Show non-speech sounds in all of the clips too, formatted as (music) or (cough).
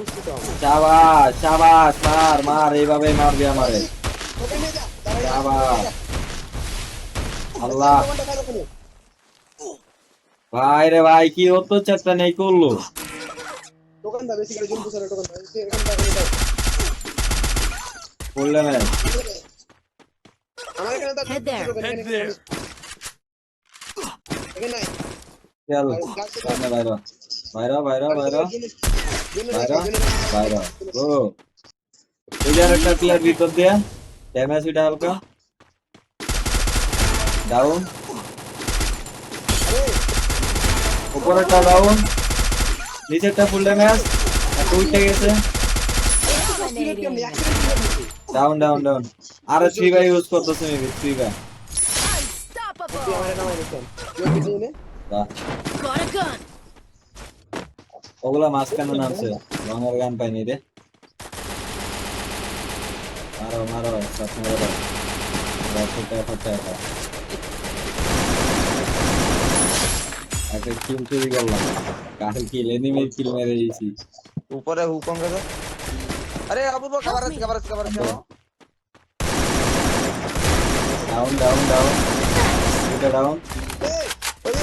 তো শাবাশ শাবাশ মার মার এইভাবে মারবি আমারে যা। আল্লাহ। ভাই রে ভাই কি অত্যাচারটা নেই করল বেশি করে জুম। বললে না আমার এখানে এখানে। নাই। চল গাছ থেকে- সামনে বাইরা বাইরা বাইরা বাইরা জিনিস- জিনিস বাইরা রাখো, জিনিস রাখো। বাইরা ও এই যে একটা প্লেয়ার ভিতর দিয়া ড্যামেজ এটা হালকা ডাউন আরে, উপরেরটা ডাউন নিচেরটা ফুল ড্যামেজ একটা উঠে গেছে সিলেট কেমনি? accident কেমনি? ডাউন ডাউন ডাউন আরে থ্রি বাই ইউজ করতেছে মেবি থ্রি বাই তুই আমারে নামাই দিছেন। তুই ওকে নিয়ে নে। Got a gun. ওগুলা মাঝখানে নামছে। রঙের গান পাইনি রে। মারো মারো একটা কিল চুরি করলাম। কার কিল এনিমি কিল মেরে দিয়েছি। উপরে হুকম গেছে আরে আবু বকর খাবার আছে খাবার আছে খাবার আছে ডাউন ডাউন ডাউন এটা ডাউন ওই.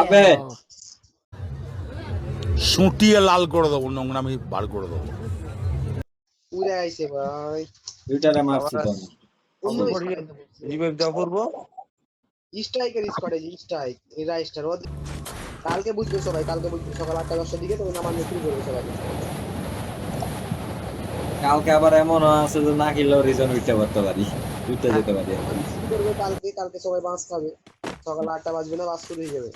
আবে। সুটিয়ে লাল করে দেবো নোংরামি বার করে দেবো। উড়ে আইছে ভাই। দুইটারে মারছি তো আমি। অন্য রিভাইভ দাও করব? স্ট্রাইকের স্কোয়াডে স্ট্রাইক এরা স্টার। কালকে বুঝবে সবাই কালকে বুঝবে সকাল আটটা দশটার দিকে তখন আমার শুরু করবে সবাই কালকে আবার এমনও আছে যে না খেলেও রিজন উঠতে পারতে পারি উঠতে যেতে পারি। কালকে কালকে সবাই বাস খাবে। সকাল আটটা বাজবে না বাস শুরু হয়ে যাবে।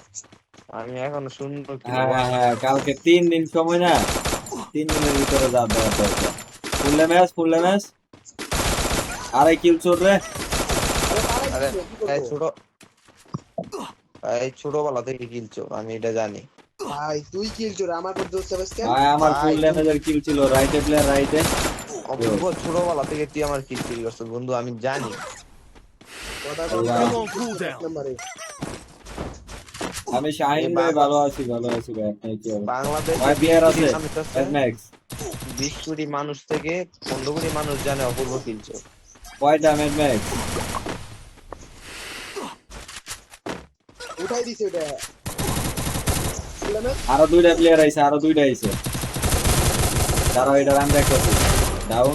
আমি এখন শুনব হ্যাঁ হ্যাঁ হ্যাঁ কালকে তিন দিন সময় না? তিন দিনের ভিতরে যা দেওয়া দরকার। ফুললে ম্যাচ ফুললে ম্যাচ আরে কিল চোর রে। আরে? এই ছোট এই ছোটবেলা থেকে কিলছো আমি এটা জানি। ভাই তুই কিল চোর আমার পর দোষ চাবাস কেন? ভাই আমার ফুল কিল ছিল রাইটে প্লেয়ার রাইটে অপূর্ব ছোটবেলা থেকে তুই আমার কিল চুরি করছিস বন্ধু আমি জানি। আমি শাহিন ভাই ভালো আছি ভালো আছি ভাই। আপনি কি বাংলাদেশ ভাই বিয়ার আছে। মানুষ ম্যাক্স বিশ কোটি মানুষ থেকে পনেরো কোটি মানুষ জানে অপূর্ব কিলছো কয়টা ম্যাড ম্যাক্স উঠাই দিছে ওটা। আরও দুইটা প্লেয়ার আইছে আরও দুইটা আইছে। দাঁড়াও এটা রান দেখতেছি ডাউন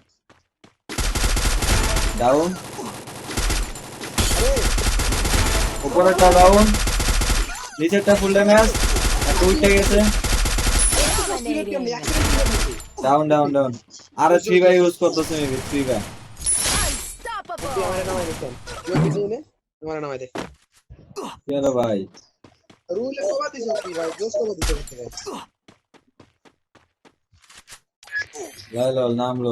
ডাউন উপরেরটা ডাউন নিচেরটা ফুল ড্যামেজ একটা উঠে গেছে। ডাউন ডাউন ডাউন আরে থ্রি বাই ইউজ করতেছে মেবি থ্রি বাই তুই Unstoppable. আমারে নামাই দিছেন তুই ওকে নিয়ে নে আমারে নামাই দে কি ভাই? রুলে কবা দিছ তুই ভাই জোস কবা দিছ ভাই লাইলো নামলো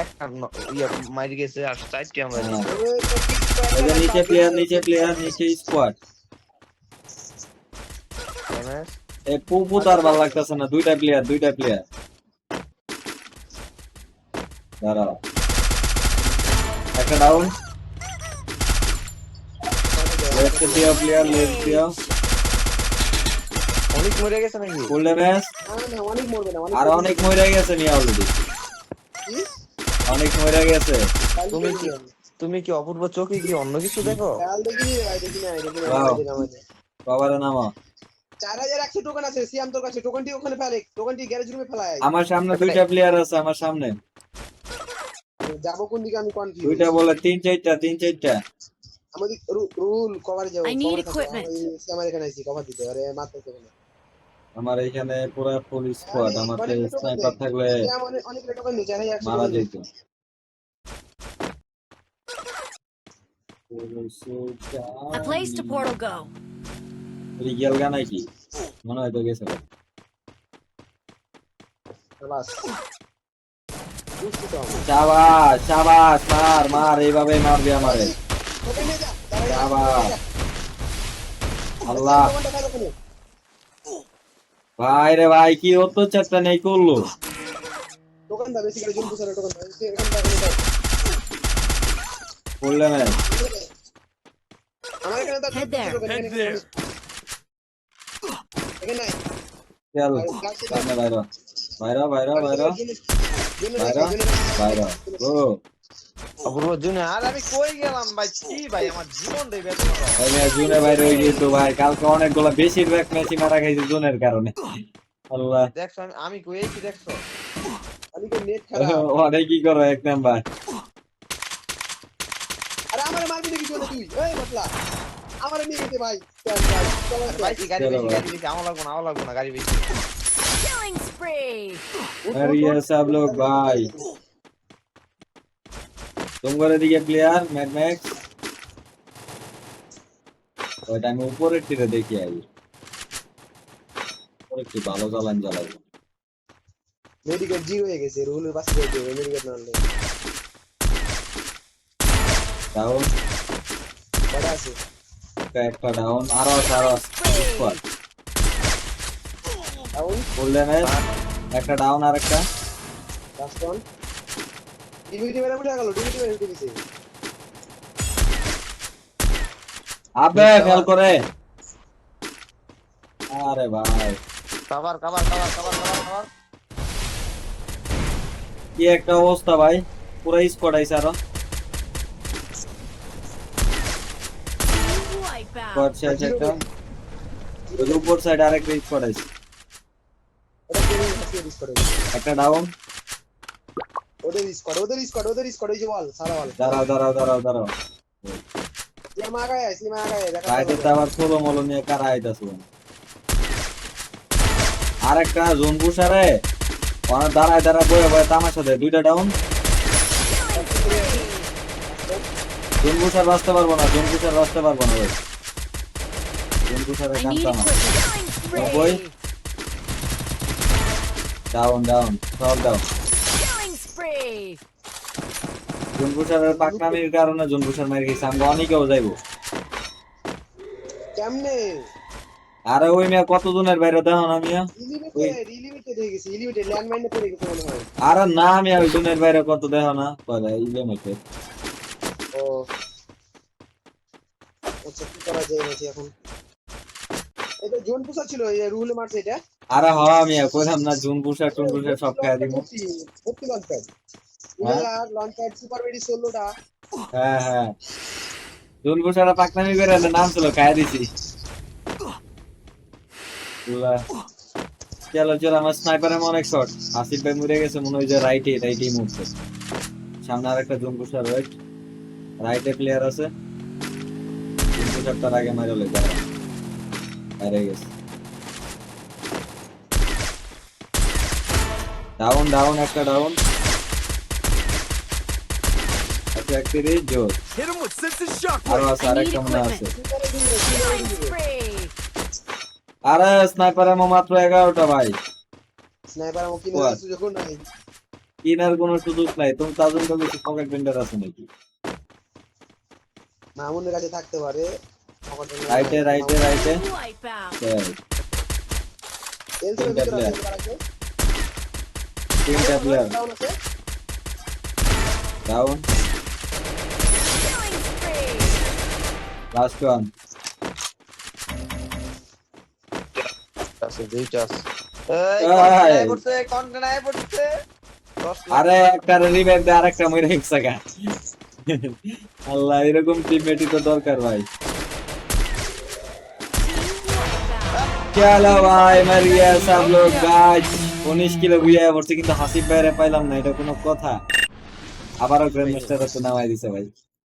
একটা ইয়ে মারি গেছে আর চারটি আমরা হ্যাঁ। নিচে প্লেয়ার নিচে প্লেয়ার নিচে স্কোয়াড এ পুপু তার ভালো লাগতেছে না। দুইটা প্লেয়ার দুইটা প্লেয়ার দাঁড়াও। একটা ডাউন লেফট দিও প্লেয়ার লেফট দিও। অনেক মরে গেছে নাকি? ফুল ড্যামেজ না না অনেক মরবে না আর অনেক মরে গেছে নি অলরেডি কি? অনেক মরে গেছে। তুমি কি তুমি কি অপূর্ব চোখে কি অন্য কিছু দেখো। বাবারে নামো। চার হাজার একশো টোকেন আছে সিয়াম তোর কাছে টোকেনটি ওখানে ফেলে টোকেনটি গ্যারেজ রুমে ফেলায়। আমার সামনে দুইটা প্লেয়ার আছে আমার সামনে। যাব কোন দিকে আমি কনফিউজ দুইটা বলে তিন চারটা তিন চারটা। আমাদের রুল কভারে যাব I need cover থাকো। equipment. আমি সিয়াম এখানে আইছি কভার দিতে আরে মাত্র তো না আমার এখানে পুরো ফুল স্কোয়াড আমাকে স্নাইপার থাকলে মারা যেত নিয়ে। I placed a portal go. রিগেল গা নাকি মনে হয় তো গেছে ভাই। বাস বুঝছি তো আমি শাবাশ শাবাশ মার মার এইভাবে মারবি আমারে। আল্লাহ। ভাই রে ভাই কি অত্যাচারটা নেই করল? দোকানটা বেশি করে জুম পুষারে দোকানটা এখানটা এখানে। বললে না আমার নাই। চল বাইরে বাইরে বাইরে। বাইরে বাইরে। রাখো, জুনে রাখো। বাইরে। ও। অপূর্ব জুনে আর আমি কই গেলাম ভাই? কি ভাই আমার জীবন রে ভাই। ভাই মেয়ে জুনে বাইরে গিয়েছো ভাই কালকে অনেকগুলো বেশিরভাগ ম্যাচই মারা খাইছে জুনের কারণে। আল্লাহ। দেখছ আমি আমি কই কি দেখছ? আমি তো নেট খারাপ (laughs) অনেক কি করো এক নাম্বার। আরে আমারে মারবি নাকি জোনে তুই? এই বটলা আমারে নিয়ে গেছে ভাই? ভাই চল ভাই। ভাই কি গাড়ি বেশি গাড়ি বেশি আমার লাগবো না আমার লাগবো না গাড়ি বেশি। Killing spree. अरे ये सब लोग भाई तुम করে দিকে প্লেয়ার ম্যাড ম্যাক্স ওইটা আমি উপরের টিরে দেখি আই উপরে কি ভালো চালান চালাই মেডিকেল জি হয়ে গেছে রুলের পাশে যেতে হবে মেডিকেল না আনলে ডাউন কটা আছে একটা ডাউন আরো আছে, আরো স্কোয়াড ডাউন বললেন একটা ডাউন আর একটা লাস্ট ওয়ান ডিভিডি মেরে উঠে গেল ডিভিডি মেরে উঠে গেছে আবে ফেল করে আরে ভাই cover cover cover cover cover cover কি একটা অবস্থা ভাই পুরো স্কোয়াড আইছে আরও Wipeout. স্কোয়াড শেষ একটা ওই যে উপর সাইড আরেকটা স্কোয়াড আইছে ওটা হাসিয়ে করে একটা ডাউন ওদের স্কোয়াড ওদের স্কোয়াড ওদের স্কোয়াড ওই যে বল সারা বল। দাঁড়াও দাঁড়াও দাঁড়াও দাঁড়াও। আর একটা জোন দাঁড়ায় দাঁড়ায় বয়ে বয়ে তামাশা দেয়। দুইটা ডাউন জোন পুষার বাঁচতে পারব না জোন বাঁচতে পারব না জোন ডাউন ডাউন সব ডাউন Killing spree. জোন পুষারের পাকনামির কারণে জোন পুষার মারি গেছে আমি অনেকেও যাইবো। কেমনে? আরে ওই মেয়ে কত জনের বাইরে দেখো না মিয়া। আরে না মিয়া ওই জনের বাইরে কত দেখো না। কয় ইলেম হইতে ও। আচ্ছা কি করা যায় এখন? এটা জোন পুষা ছিল এই রুলে মারছে এটা? আরে হ মিয়া কইলাম না জুন পুষার টুন পুষার সব খাই দিব। ভর্তি লঞ্চার হ্যাঁ? লঞ্চার সুপার বেডি ষোলোটা হ্যাঁ হ্যাঁ। জুন পুষারা পাকনামি করে নাম ছিল খাই দিছি। চলো চলো আমার স্নাইপারের অনেক শট আসিফ ভাই মরে গেছে, মনে হয় যে রাইটে রাইটেই মুভছে সামনে আর একটা জুন পুষার রাইট রাইটে প্লেয়ার আছে। জুন তার আগে মারে লই দাঁড়া গেছে। ডাউন ডাউন একটা ডাউন আচ্ছা একটি জোর। আরও আছে আরেকটা মনে আছে. আরে স্নাইপার এমন মাত্র এগারোটা ভাই। স্নাইপার আমার কিনে What? দেওয়ার সুযোগ নাই কিনার কোনো সুযোগ নাই। তুমি তাজন তো বেশি পকেট বেন্ডার আছে নাকি? মামুনের কাছে থাকতে পারে। রাইটে রাইটে রাইটে Wipeout. তিনটা player. এই। এই কন্টেনারে পড়ছে কন্টেনারে পড়ছে দশ লাখ। আরে একটা রিভাইভ দে আরেকটা মরে গেছে গা আল্লাহ এরকম টিমমেটই তো দরকার ভাই Wipeout. চলো ভাই মারিয়া সব লোক গাছ উনিশ কিলো গুইয়া পড়ছে, কিন্তু হাসি বাইরে পাইলাম না, এটা কোনো কথা। আবারও গ্র্যান্ড মাস্টার তো নামাই দিছে ভাই।